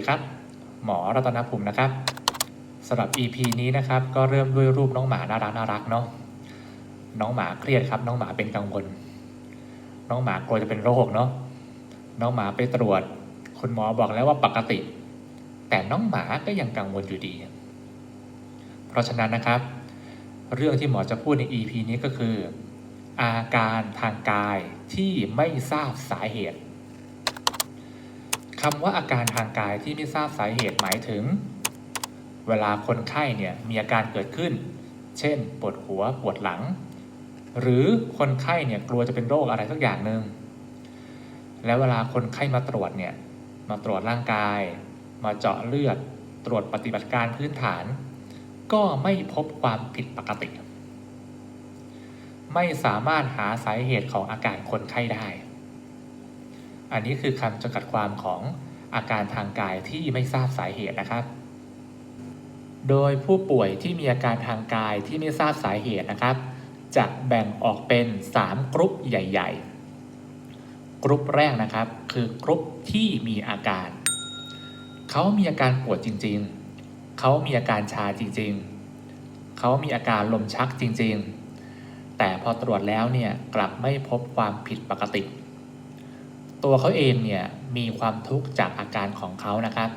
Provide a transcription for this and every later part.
ดีครับ หมอรัตนภูมินะครับสำหรับ EP นี้นะครับก็เริ่มด้วยรูปน้องหมาน่ารักน่ารักเนาะน้องหมาเครียดครับ น้องหมาเป็นกังวล น้องหมากลัวจะเป็นโรคเนาะน้องหมาไปตรวจ คุณหมอบอกแล้วว่าปกติ แต่น้องหมาก็ยังกังวลอยู่ดี เพราะฉะนั้นนะครับ เรื่องที่หมอจะพูดใน EP นี้ก็คือ อาการทางกายที่ไม่ทราบสาเหตุ คำว่าอาการทางกายที่ไม่ทราบสาเหตุหมายถึง เวลาคนไข้เนี่ยมีอาการเกิดขึ้น เช่น ปวดหัวปวดหลัง หรือคนไข้เนี่ยกลัวจะเป็นโรคอะไรสักอย่างหนึ่งแล้วเวลาคนไข้มาตรวจเนี่ยมาตรวจร่างกาย มาเจาะเลือด ตรวจปฏิบัติการพื้นฐาน ก็ไม่พบความผิดปกติ ไม่สามารถหาสาเหตุของอาการคนไข้ได้ อันนี้คือคำจำกัดความของอาการทางกายที่ไม่ทราบสาเหตุนะครับ โดยผู้ป่วยที่มีอาการทางกายที่ไม่ทราบสาเหตุนะครับ จะแบ่งออกเป็น 3 กรุ๊ปใหญ่ ๆ กรุ๊ปแรกนะครับ คือกรุ๊ปที่มีอาการ เขามีอาการปวดจริงๆ เขามีอาการชาจริงๆ เขามีอาการลมชักจริงๆ แต่พอตรวจแล้วเนี่ยกลับไม่พบความผิดปกติ ตัวเขาเองเนี่ยมีความทุกข์จากอาการของเขานะครับ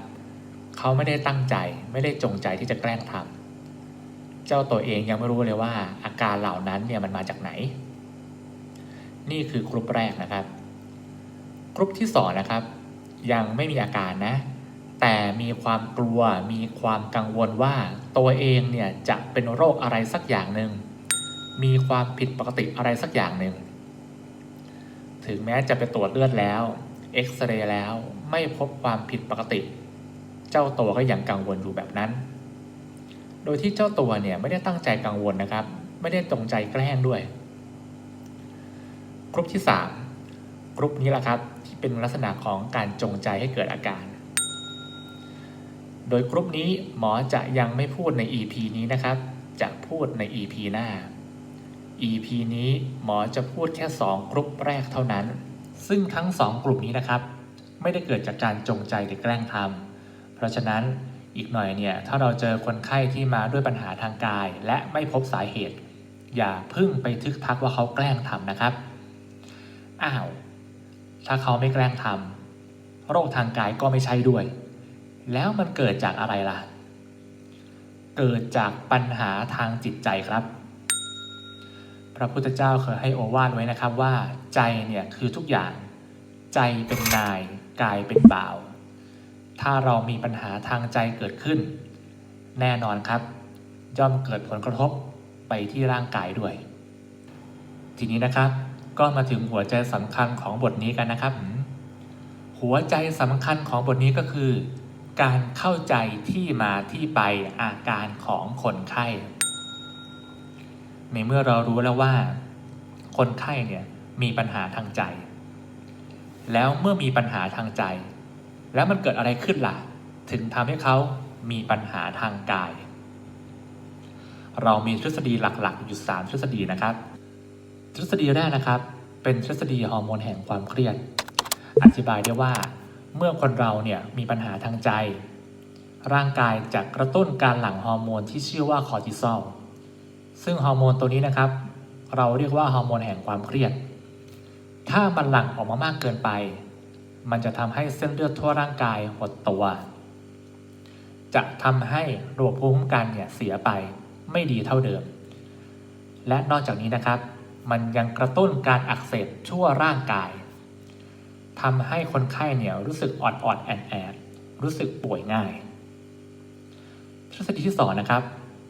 เขาไม่ได้ตั้งใจไม่ได้จงใจที่จะแกล้งทำเจ้าตัวเองยังไม่รู้เลยว่าอาการเหล่านั้นเนี่ยมันมาจากไหน นี่คือกรุ๊ปแรกนะครับกรุ๊ปที่สองนะครับ ยังไม่มีอาการนะ แต่มีความกลัวมีความกังวลว่าตัวเองเนี่ยจะเป็นโรคอะไรสักอย่างหนึ่งมีความผิดปกติอะไรสักอย่างหนึ่ง ถึงแม้จะไปตรวจเลือดแล้ว เอ็กซเรย์แล้วไม่พบความผิดปกติ เจ้าตัวก็ยังกังวลอยู่แบบนั้น โดยที่เจ้าตัวเนี่ยไม่ได้ตั้งใจกังวลนะครับ ไม่ได้จงใจแกล้งด้วย กรุ๊ปที่ 3 กรุ๊ปนี้แหละครับที่เป็นลักษณะของการจงใจให้เกิดอาการ โดยกรุ๊ปนี้หมอจะยังไม่พูดใน EP นี้นะครับ จะพูดใน EP หน้า EP นี้หมอจะพูดแค่ 2 กลุ่มแรกเท่านั้น ซึ่งทั้ง 2 กลุ่มนี้นะครับ ไม่ได้เกิดจากการจงใจหรือแกล้งทำเพราะฉะนั้นอีกหน่อยเนี่ยถ้าเราเจอคนไข้ที่มาด้วยปัญหาทางกาย และไม่พบสาเหตุ อย่าพึ่งไปทึกทักว่าเขาแกล้งทำนะครับอ้าวถ้าเขาไม่แกล้งทำโรคทางกายก็ไม่ใช่ด้วย แล้วมันเกิดจากอะไรล่ะ เกิดจากปัญหาทางจิตใจครับ พระพุทธเจ้าเคยให้โอวาทไว้นะครับว่าใจเนี่ยคือทุกอย่างใจเป็นนายกายเป็นบ่าว ถ้าเรามีปัญหาทางใจเกิดขึ้น แน่นอนครับย่อมเกิดผลกระทบไปที่ร่างกายด้วย ทีนี้นะครับก็มาถึงหัวใจสำคัญของบทนี้กันนะครับ หัวใจสำคัญของบทนี้ก็คือ การเข้าใจที่มาที่ไปอาการของคนไข้ ในเมื่อเรารู้แล้วว่า คนไข้เนี่ยมีปัญหาทางใจ แล้วเมื่อมีปัญหาทางใจ แล้วมันเกิดอะไรขึ้นล่ะ ถึงทำให้เขามีปัญหาทางกาย เรามีทฤษฎีหลักๆอยู่3ทฤษฎีนะครับ ทฤษฎีแรกนะครับ เป็นทฤษฎีฮอร์โมนแห่งความเครียด อธิบายได้ว่า เมื่อคนเราเนี่ยมีปัญหาทางใจ ร่างกายจะกระตุ้นการหลั่งฮอร์โมนที่ชื่อว่าคอร์ติซอล ซึ่งฮอร์โมนตัวนี้นะครับ เราเรียกว่าฮอร์โมนแห่งความเครียด ถ้ามันหลั่งออกมามากเกินไป มันจะทำให้เส้นเลือดทั่วร่างกายหดตัว จะทำให้ระบบภูมิคุ้มกันเนี่ยเสียไปไม่ดีเท่าเดิม และนอกจากนี้นะครับ มันยังกระตุ้นการอักเสบทั่วร่างกายทำให้คนไข้เนี่ยรู้สึกออดออดแอดแอดรู้สึกป่วยง่าย ทฤษฎีที่สองนะครับ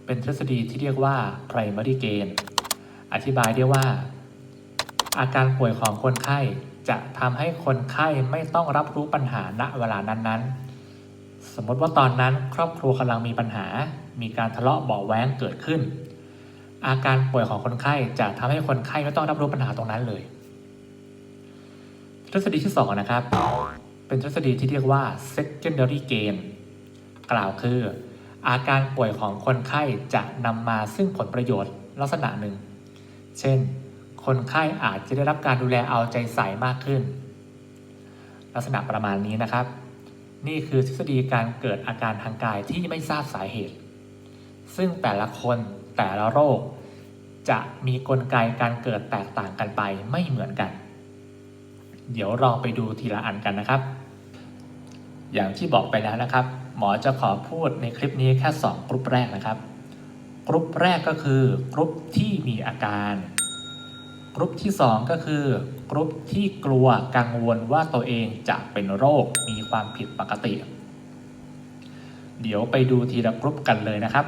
เป็นทฤษฎีที่เรียกว่า primary gain อธิบายได้ว่า อาการป่วยของคนไข้จะทำให้คนไข้ไม่ต้องรับรู้ปัญหาณเวลานั้นๆ สมมติว่าตอนนั้นครอบครัวกำลังมีปัญหา มีการทะเลาะเบาแว้งเกิดขึ้น อาการป่วยของคนไข้จะทำให้คนไข้ไม่ต้องรับรู้ปัญหาตรงนั้นเลย ทฤษฎีที่สองนะครับ เป็นทฤษฎีที่เรียกว่า secondary gain กล่าวคือ อาการป่วยของคนไข้จะนำมาซึ่งผลประโยชน์ลักษณะหนึ่ง เช่น คนไข้อาจจะได้รับการดูแลเอาใจใส่มากขึ้น ลักษณะประมาณนี้นะครับ นี่คือทฤษฎีการเกิดอาการทางกายที่ไม่ทราบสาเหตุ ซึ่งแต่ละคนแต่ละโรค จะมีกลไกการเกิดแตกต่างกันไปไม่เหมือนกัน เดี๋ยวเราไปดูทีละอันกันนะครับ อย่างที่บอกไปแล้วนะครับ หมอจะขอพูดในคลิปนี้แค่ 2กรุ๊ปแรกนะครับกรุ๊ปแรกก็คือกรุ๊ปที่มีอาการกรุ๊ปที่ 2 ก็คือกรุ๊ปที่กลัวกังวลว่าตัวเองจะเป็นโรคมีความผิดปกติ เดี๋ยวไปดูทีละกรุ๊ปกันเลยนะครับ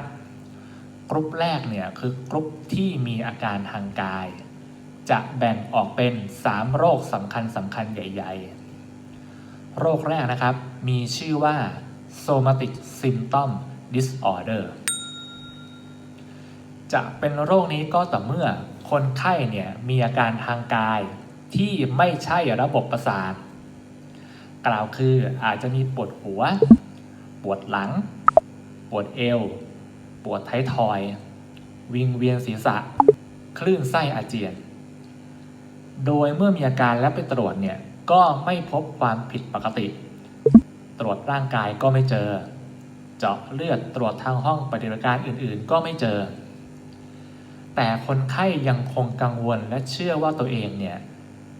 กรุ๊ปแรกเนี่ยคือกรุ๊ปที่มีอาการทางกาย จะแบ่งออกเป็น 3 โรคสำคัญสำคัญใหญ่ ๆ โรคแรกนะครับ มีชื่อว่า somatic symptom disorder จะเป็นโรคนี้ก็ต่อเมื่อคนไข้เนี่ยมีอาการทางกายที่ไม่ใช่ระบบประสาท กล่าวคืออาจจะมีปวดหัว ปวดหลัง ปวดเอว ปวดท้ายทอย วิงเวียนศีรษะ คลื่นไส้อาเจียน โดยเมื่อมีอาการและไปตรวจเนี่ย ก็ไม่พบความผิดปกติ ตรวจร่างกายก็ไม่เจอ เจาะเลือดตรวจทางห้องปฏิบัติการอื่นๆ ก็ไม่เจอ แต่คนไข้ยังคงกังวลและเชื่อว่าตัวเองเนี่ย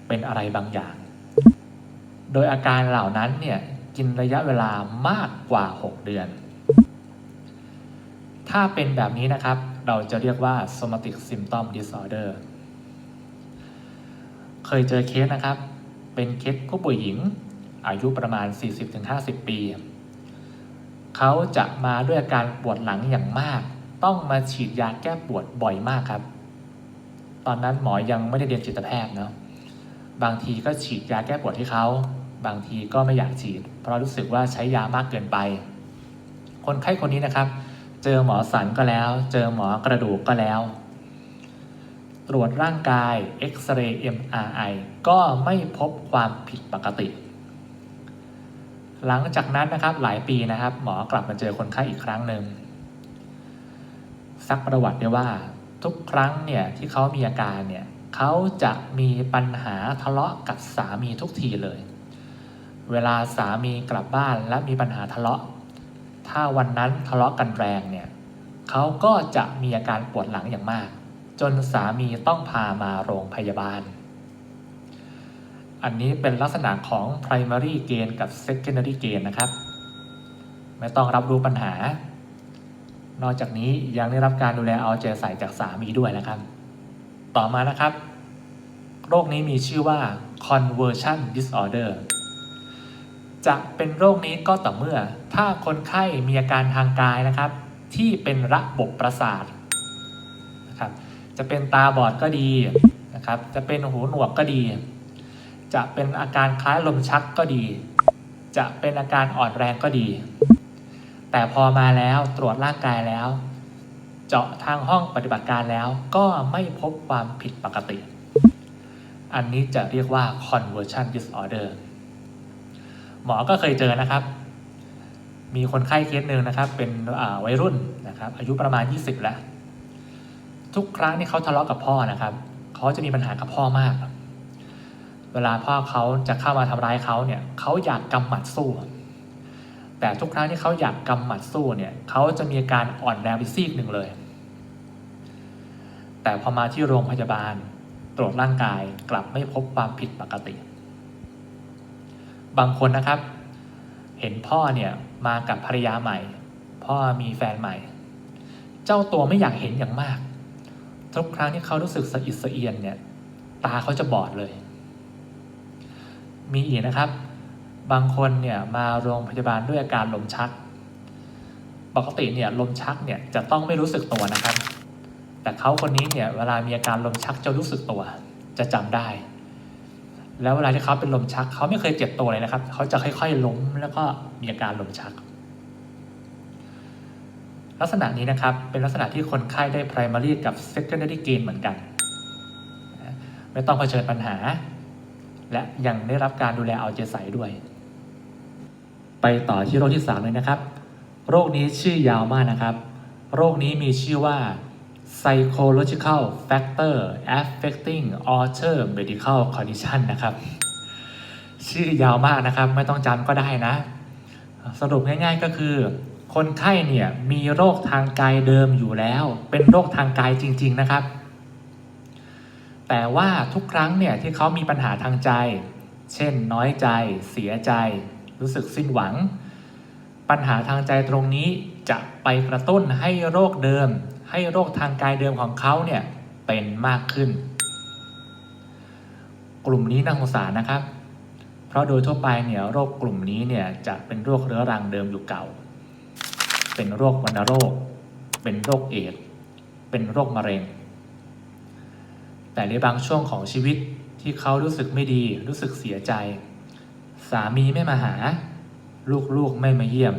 เป็นอะไรบางอย่าง โดยอาการเหล่านั้นเนี่ยกินระยะเวลามากกว่า 6 เดือน ถ้าเป็นแบบนี้นะครับ เราจะเรียกว่า somatic symptom disorder เคยเจอเคสนะครับ เป็นเคสผู้ป่วยหญิง อายุประมาณ 40-50 ปี เขาจะมาด้วยอาการปวดหลังอย่างมาก ต้องมาฉีดยาแก้ปวดบ่อยมากครับ ตอนนั้นหมอยังไม่ได้เรียนจิตแพทย์เนาะบางทีก็ฉีดยาแก้ปวดให้เขาบางทีก็ไม่อยากฉีด เพราะรู้สึกว่าใช้ยามากเกินไป คนไข้คนนี้นะครับ เจอหมอสันก็แล้ว เจอหมอกระดูกก็แล้ว ตรวจร่างกายเอ็กซเรย์ MRI ก็ไม่พบความผิดปกติ หลังจากนั้นนะครับหลายปีนะครับ หมอกลับมาเจอคนไข้อีกครั้งหนึ่งซักประวัติได้ว่า ทุกครั้งเนี่ยที่เขามีอาการเนี่ยเขาจะมีปัญหาทะเลาะกับสามีทุกทีเลย เวลาสามีกลับบ้านและมีปัญหาทะเลาะ ถ้าวันนั้นทะเลาะกันแรงเนี่ยเขาก็จะมีอาการปวดหลังอย่างมาก จนสามีต้องพามาโรงพยาบาล อันนี้เป็นลักษณะของ primary gain กับ secondary gain นะครับ ไม่ต้องรับรู้ปัญหา นอกจากนี้ยังได้รับการดูแลเอาใจใส่จากสามีด้วยนะครับ ต่อมานะครับ โรคนี้มีชื่อว่า conversion disorder จะเป็นโรคนี้ก็ต่อเมื่อ ถ้าคนไข้มีอาการทางกายนะครับ ที่เป็นระบบประสาท จะเป็นตาบอดก็ดีนะครับ จะเป็นหูหนวกก็ดี จะเป็นอาการคล้ายลมชักก็ดี จะเป็นอาการอ่อนแรงก็ดี แต่พอมาแล้วตรวจร่างกายแล้ว เจาะทางห้องปฏิบัติการแล้วก็ไม่พบความผิดปกติ อันนี้จะเรียกว่า conversion disorder หมอก็เคยเจอนะครับ มีคนไข้เคสหนึ่งนะครับ เป็นวัยรุ่นนะครับ อายุประมาณ 20 แล้ว ทุกครั้งที่เขาทะเลาะกับพ่อนะครับ เขาจะมีปัญหากับพ่อมาก เวลาพ่อเขาจะเข้ามาทำร้ายเขาเนี่ย เขาอยากกำหมัดสู้ แต่ทุกครั้งที่เขาอยากกำหมัดสู้เนี่ย เขาจะมีการอ่อนแรงไปซีกหนึ่งเลย แต่พอมาที่โรงพยาบาลตรวจร่างกายกลับไม่พบความผิดปกติ บางคนนะครับ เห็นพ่อเนี่ยมากับภรรยาใหม่ พ่อมีแฟนใหม่ เจ้าตัวไม่อยากเห็นอย่างมาก ทุกครั้งที่เขารู้สึกสะอิดสะเอียนเนี่ย ตาเขาจะบอดเลย มีอีกนะครับ บางคนเนี่ยมาโรงพยาบาลด้วยอาการลมชัก ปกติเนี่ยลมชักเนี่ยจะต้องไม่รู้สึกตัวนะครับ แต่เขาคนนี้เนี่ยเวลามีอาการลมชักจะรู้สึกตัว จะจำได้ แล้วเวลาที่เขาเป็นลมชัก เขาไม่เคยเจ็บตัวเลยนะครับ เขาจะค่อยๆล้มแล้วก็มีอาการลมชัก ลักษณะนี้นะครับเป็นลักษณะที่คนไข้ได้ primary กับ secondary gain เหมือนกัน ไม่ต้องเผชิญปัญหา และยังได้รับการดูแลเอาใจใส่ด้วย ไปต่อที่โรคที่ 3 เลยนะครับ โรคนี้ชื่อยาวมากนะครับ โรคนี้มีชื่อว่า psychological factor affecting alter medical condition นะครับ ชื่อยาวมากนะครับ ไม่ต้องจำก็ได้นะ สรุปง่ายๆก็คือ คนไข้เนี่ยมีโรคทางกายเดิมอยู่แล้ว เป็นโรคทางกายจริง ๆนะครับ แต่ว่าทุกครั้งเนี่ยที่เขามีปัญหาทางใจ เช่น น้อยใจ เสียใจ รู้สึกสิ้นหวัง ปัญหาทางใจตรงนี้จะไปกระตุ้นให้โรคเดิม ให้โรคทางกายเดิมของเขาเนี่ยเป็นมากขึ้น กลุ่มนี้น่าสงสารนะครับ เพราะโดยทั่วไปเนี่ยโรคกลุ่มนี้เนี่ยจะเป็นโรคเรื้อรังเดิมอยู่เก่า เป็นโรควัณโรค เป็นโรคเอดเป็นโรคมะเร็ง แต่ในบางช่วงของชีวิตที่เขารู้สึกไม่ดี รู้สึกเสียใจ สามีไม่มาหา ลูกๆไม่มาเยี่ยม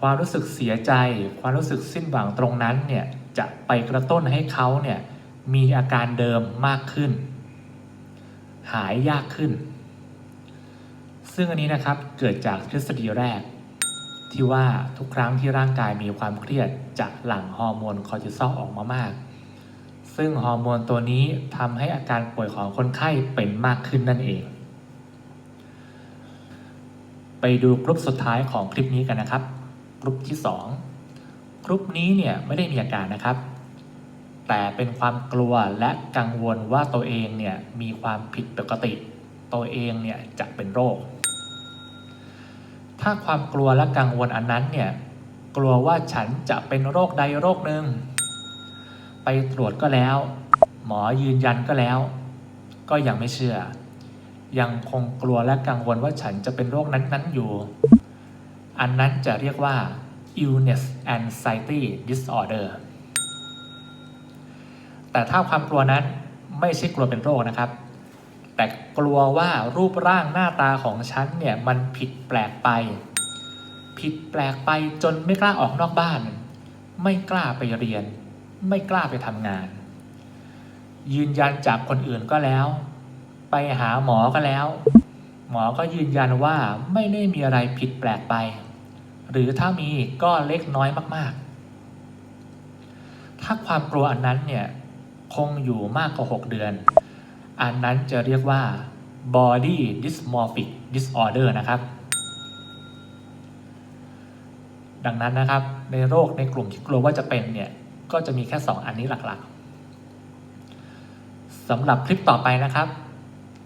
ความรู้สึกเสียใจ ความรู้สึกสิ้นหวังตรงนั้นเนี่ยจะไปกระตุ้นให้เขาเนี่ยมีอาการเดิมมากขึ้น หายยากขึ้น ซึ่งอันนี้นะครับเกิดจากทฤษฎีแรก ที่ว่าทุกครั้งที่ร่างกายมีความเครียดจะหลั่งฮอร์โมนคอร์ติซอลออกมามาก ซึ่งฮอร์โมนตัวนี้ทำให้อาการป่วยของคนไข้เป็นมากขึ้นนั่นเอง ไปดูกรุ๊ปสุดท้ายของคลิปนี้กันนะครับกรุ๊ปที่ 2กรุ๊ปนี้เนี่ยไม่ได้มีอาการนะครับ แต่เป็นความกลัวและกังวลว่าตัวเองเนี่ยมีความผิดปกติ ตัวเองเนี่ยจะเป็นโรค ถ้าความกลัวและกังวลอันนั้นเนี่ยกลัวว่าฉันจะเป็นโรคใดโรคหนึ่ง ไปตรวจก็แล้ว หมอยืนยันก็แล้ว ก็ยังไม่เชื่อ ยังคงกลัวและกังวลว่าฉันจะเป็นโรคนั้นๆอยู่ อันนั้นจะเรียกว่า illness anxiety disorder แต่ถ้าความกลัวนั้นไม่ใช่กลัวเป็นโรคนะครับ แต่กลัวว่ารูปร่างหน้าตาของฉันเนี่ยมันผิดแปลกไป ผิดแปลกไปจนไม่กล้าออกนอกบ้าน ไม่กล้าไปเรียน ไม่กล้าไปทำงาน ยืนยันจากคนอื่นก็แล้ว ไปหาหมอก็แล้ว หมอก็ยืนยันว่าไม่ได้มีอะไรผิดแปลกไป หรือถ้ามีก็เล็กน้อยมากๆ ถ้าความกลัวอันนั้นเนี่ยคงอยู่มากกว่า 6 เดือน อันนั้นจะเรียกว่า body dysmorphic disorder นะครับ ดังนั้นนะครับในโรคในกลุ่มที่กลัวว่าจะเป็นเนี่ย ก็จะมีแค่ 2 อันนี้หลักๆสำหรับคลิปต่อไปนะครับ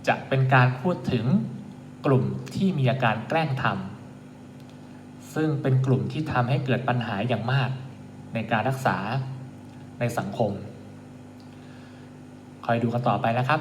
จะเป็นการพูดถึงกลุ่มที่มีอาการแกล้งทำซึ่งเป็นกลุ่มที่ทำให้เกิดปัญหาอย่างมากในการรักษาในสังคม คอยดูกันต่อไปนะครับ